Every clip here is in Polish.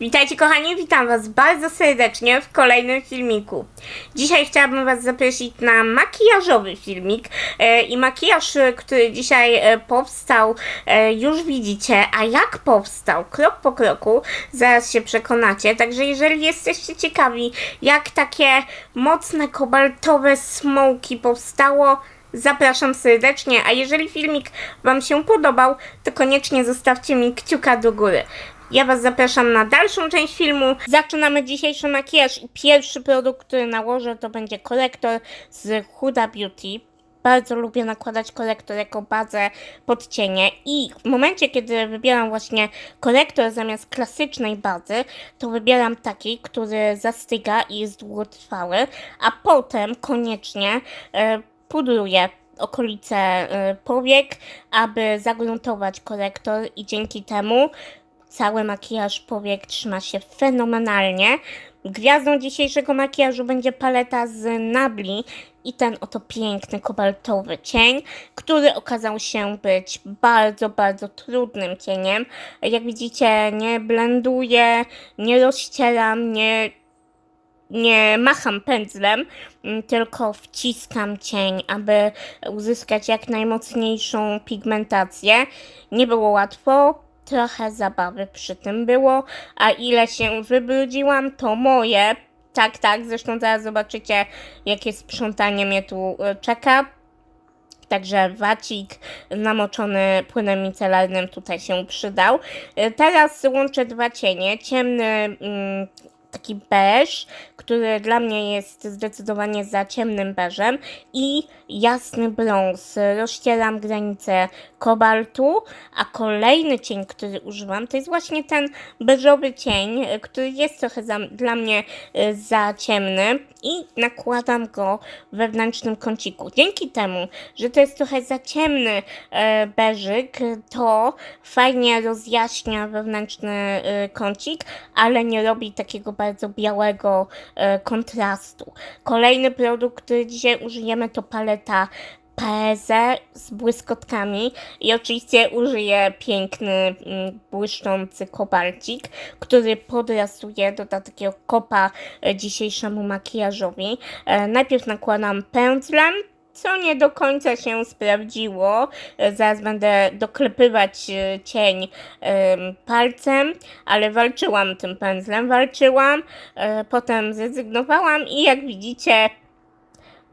Witajcie kochani, witam was bardzo serdecznie w kolejnym filmiku. Dzisiaj chciałabym was zaprosić na makijażowy filmik e, i makijaż, który dzisiaj e, powstał, e, już widzicie, a jak powstał, krok po kroku, zaraz się przekonacie. Także jeżeli jesteście ciekawi, jak takie mocne kobaltowe smoki powstało, Zapraszam serdecznie, a jeżeli filmik Wam się podobał, to koniecznie zostawcie mi kciuka do góry. Ja Was zapraszam na dalszą część filmu. Zaczynamy dzisiejszy makijaż i pierwszy produkt, który nałożę, to będzie korektor z Huda Beauty. Bardzo lubię nakładać korektor jako bazę pod cienie i w momencie, kiedy wybieram właśnie korektor zamiast klasycznej bazy, to wybieram taki, który zastyga i jest długotrwały, a potem koniecznie e, pudruję okolice e, powiek, aby zagruntować korektor i dzięki temu cały makijaż powiek trzyma się fenomenalnie. Gwiazdą dzisiejszego makijażu będzie paleta z Nabli i ten oto piękny kobaltowy cień, który okazał się być bardzo, bardzo trudnym cieniem. Jak widzicie, nie blenduję, nie rozcieram, nie nie macham pędzlem, mm, tylko wciskam cień, aby uzyskać jak najmocniejszą pigmentację. Nie było łatwo, trochę zabawy przy tym było, a ile się wybrudziłam, to moje. Tak, tak, zresztą zaraz zobaczycie, jakie sprzątanie mnie tu e, czeka. Także wacik namoczony płynem micelarnym tutaj się przydał. E, Teraz łączę dwa cienie. Ciemny mm, taki beż, który dla mnie jest zdecydowanie za ciemnym beżem i jasny brąz. Rozcieram granicę kobaltu, a kolejny cień, który używam, to jest właśnie ten beżowy cień, który jest trochę za, dla mnie e, za ciemny i nakładam go w wewnętrznym kąciku. Dzięki temu, że to jest trochę za ciemny e, beżyk, to fajnie rozjaśnia wewnętrzny e, kącik, ale nie robi takiego bardzo białego e, kontrastu. Kolejny produkt, który dzisiaj użyjemy, to paleta Peze z błyskotkami i oczywiście użyję piękny, mm, błyszczący kobalcik, który podrasuje, doda takiego kopa e, dzisiejszemu makijażowi. E, najpierw nakładam pędzlem, co nie do końca się sprawdziło. Zaraz będę doklepywać e, cień em, palcem, ale walczyłam tym pędzlem, walczyłam, e, potem zrezygnowałam i jak widzicie,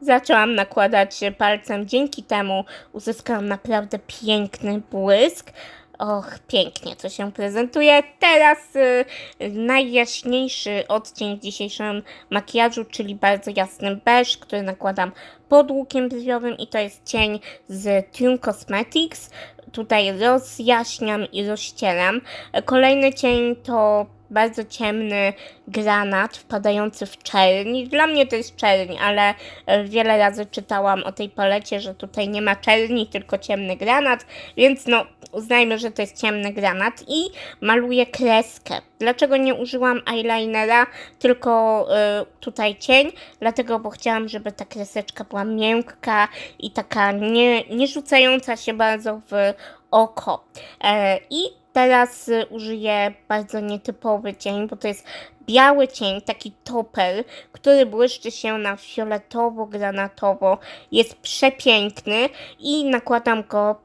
zaczęłam nakładać palcem. Dzięki temu uzyskałam naprawdę piękny błysk. Och, pięknie to się prezentuje. Teraz y, najjaśniejszy odcień w dzisiejszym makijażu, czyli bardzo jasny beż, który nakładam pod łukiem brwiowym i to jest cień z Tune Cosmetics. Tutaj rozjaśniam i rozcieram. Kolejny cień to bardzo ciemny granat wpadający w czerni. Dla mnie to jest czerń, ale e, wiele razy czytałam o tej palecie, że tutaj nie ma czerni, tylko ciemny granat, więc no uznajmy, że to jest ciemny granat i maluję kreskę. Dlaczego nie użyłam eyelinera, tylko e, tutaj cień? Dlatego, bo chciałam, żeby ta kreseczka była miękka i taka nie, nie rzucająca się bardzo w oko. E, I teraz y, użyję bardzo nietypowy cień, bo to jest biały cień, taki topel, który błyszczy się na fioletowo-granatowo. Jest przepiękny i nakładam go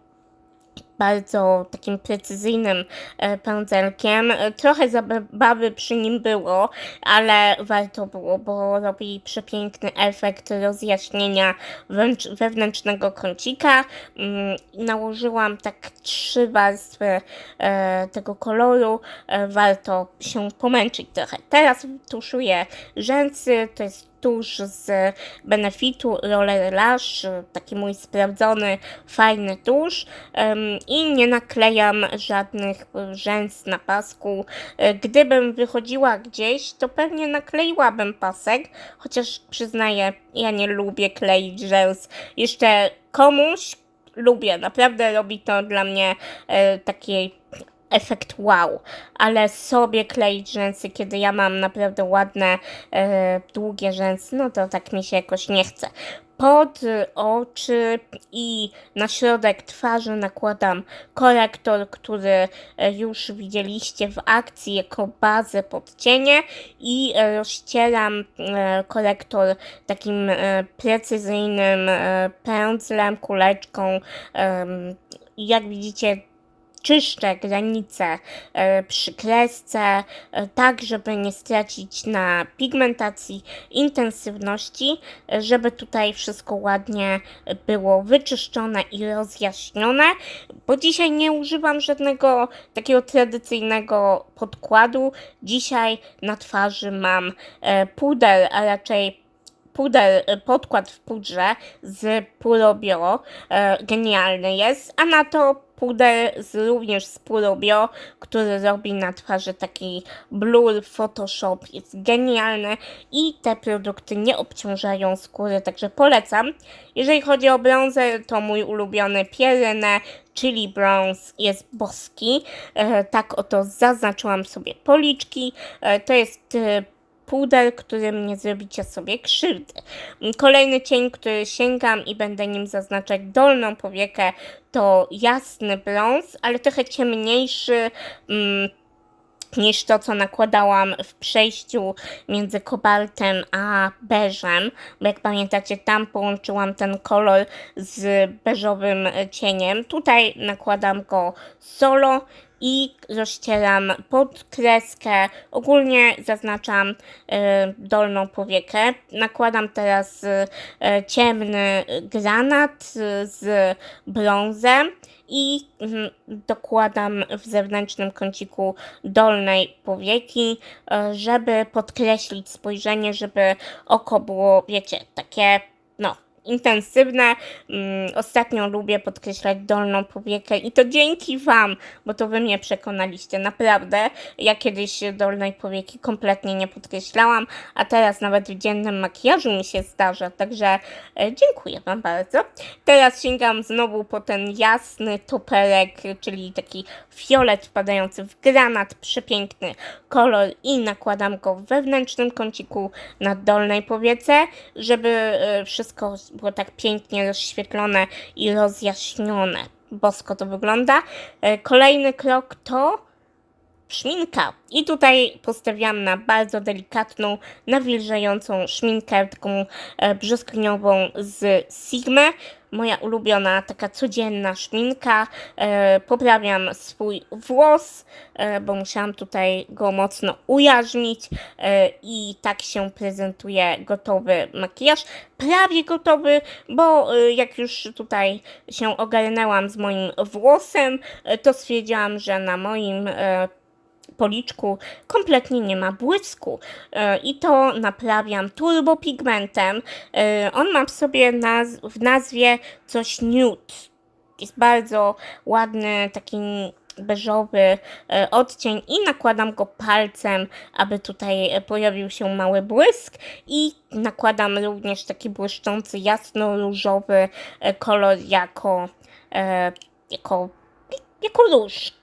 bardzo takim precyzyjnym e, pędzelkiem. E, Trochę zabawy przy nim było, ale warto było, bo robi przepiękny efekt rozjaśnienia wewnętrz- wewnętrznego kącika. Mm, Nałożyłam tak trzy warstwy e, tego koloru. Warto się pomęczyć trochę. Teraz tuszuję rzęsy, to jest tusz z Benefitu Roller Lash, taki mój sprawdzony, fajny tusz i nie naklejam żadnych rzęs na pasku. E, Gdybym wychodziła gdzieś, to pewnie nakleiłabym pasek, chociaż przyznaję, ja nie lubię kleić rzęs. Jeszcze komuś lubię, naprawdę robi to dla mnie e, taki efekt wow, ale sobie kleić rzęsy, kiedy ja mam naprawdę ładne, e, długie rzęsy, no to tak mi się jakoś nie chce. Pod y, oczy i na środek twarzy nakładam korektor, który e, już widzieliście w akcji jako bazę pod cienie i e, rozcieram e, korektor takim precyzyjnym pędzlem, kuleczką. Jak widzicie, czyszczę granice e, przy kresce, e, tak żeby nie stracić na pigmentacji intensywności, e, żeby tutaj wszystko ładnie było wyczyszczone i rozjaśnione, bo dzisiaj nie używam żadnego takiego tradycyjnego podkładu. Dzisiaj na twarzy mam puder, a raczej puder, podkład w pudrze z Purobio, genialny jest, a na to puder z, również z Purobio, który robi na twarzy taki blur Photoshop, jest genialny i te produkty nie obciążają skóry, także polecam. Jeżeli chodzi o bronzer, to mój ulubiony Pierre Chili Bronze jest boski, e, tak oto zaznaczyłam sobie policzki, e, to jest e, puder, którym nie zrobicie sobie krzywdy. Kolejny cień, który sięgam i będę nim zaznaczać dolną powiekę, to jasny brąz, ale trochę ciemniejszy. Mm, niż to, co nakładałam w przejściu między kobaltem a beżem, bo jak pamiętacie, tam połączyłam ten kolor z beżowym cieniem. Tutaj nakładam go solo i rozcieram pod kreskę. Ogólnie zaznaczam e, dolną powiekę. Nakładam teraz e, ciemny granat e, z brązem i mm, dokładam w zewnętrznym kąciku dolnej powieki, żeby podkreślić spojrzenie, żeby oko było, wiecie, takie, intensywne. Mm, Ostatnio lubię podkreślać dolną powiekę i to dzięki Wam, bo to Wy mnie przekonaliście, naprawdę. Ja kiedyś dolnej powieki kompletnie nie podkreślałam, a teraz nawet w dziennym makijażu mi się zdarza, także e, dziękuję Wam bardzo. Teraz sięgam znowu po ten jasny toperek, czyli taki fiolet wpadający w granat, przepiękny kolor i nakładam go w wewnętrznym kąciku na dolnej powiece, żeby e, wszystko było tak pięknie rozświetlone i rozjaśnione. Bosko to wygląda. E, Kolejny krok to szminka. I tutaj postawiłam na bardzo delikatną, nawilżającą szminkę, taką e, brzoskwiniową z Sigmy. Moja ulubiona, taka codzienna szminka. E, poprawiam swój włos, e, bo musiałam tutaj go mocno ujarzmić i tak się prezentuje gotowy makijaż. Prawie gotowy, bo jak już tutaj się ogarnęłam z moim włosem, to stwierdziłam, że na moim policzku kompletnie nie ma błysku E, i to naprawiam turbopigmentem. E, On ma w sobie naz- w nazwie coś nude. Jest bardzo ładny, taki beżowy e, odcień i nakładam go palcem, aby tutaj pojawił się mały błysk i nakładam również taki błyszczący jasno-różowy kolor jako, jako, jako róż.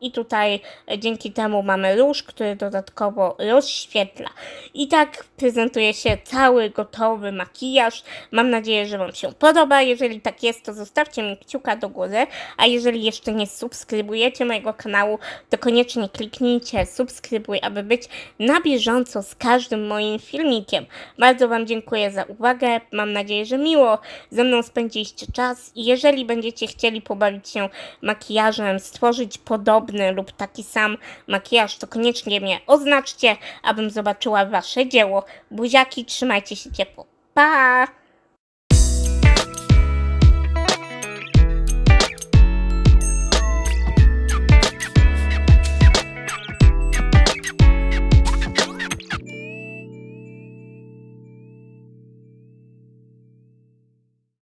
I tutaj e, dzięki temu mamy róż, który dodatkowo rozświetla. I tak prezentuje się cały gotowy makijaż. Mam nadzieję, że Wam się podoba. Jeżeli tak jest, to zostawcie mi kciuka do góry. A jeżeli jeszcze nie subskrybujecie mojego kanału, to koniecznie kliknijcie subskrybuj, aby być na bieżąco z każdym moim filmikiem. Bardzo Wam dziękuję za uwagę. Mam nadzieję, że miło ze mną spędziliście czas. I jeżeli będziecie chcieli pobawić się makijażem, stworzyć podobny lub taki sam makijaż, to koniecznie mnie oznaczcie, abym zobaczyła Wasze dzieło. Buziaki, trzymajcie się ciepło. Pa!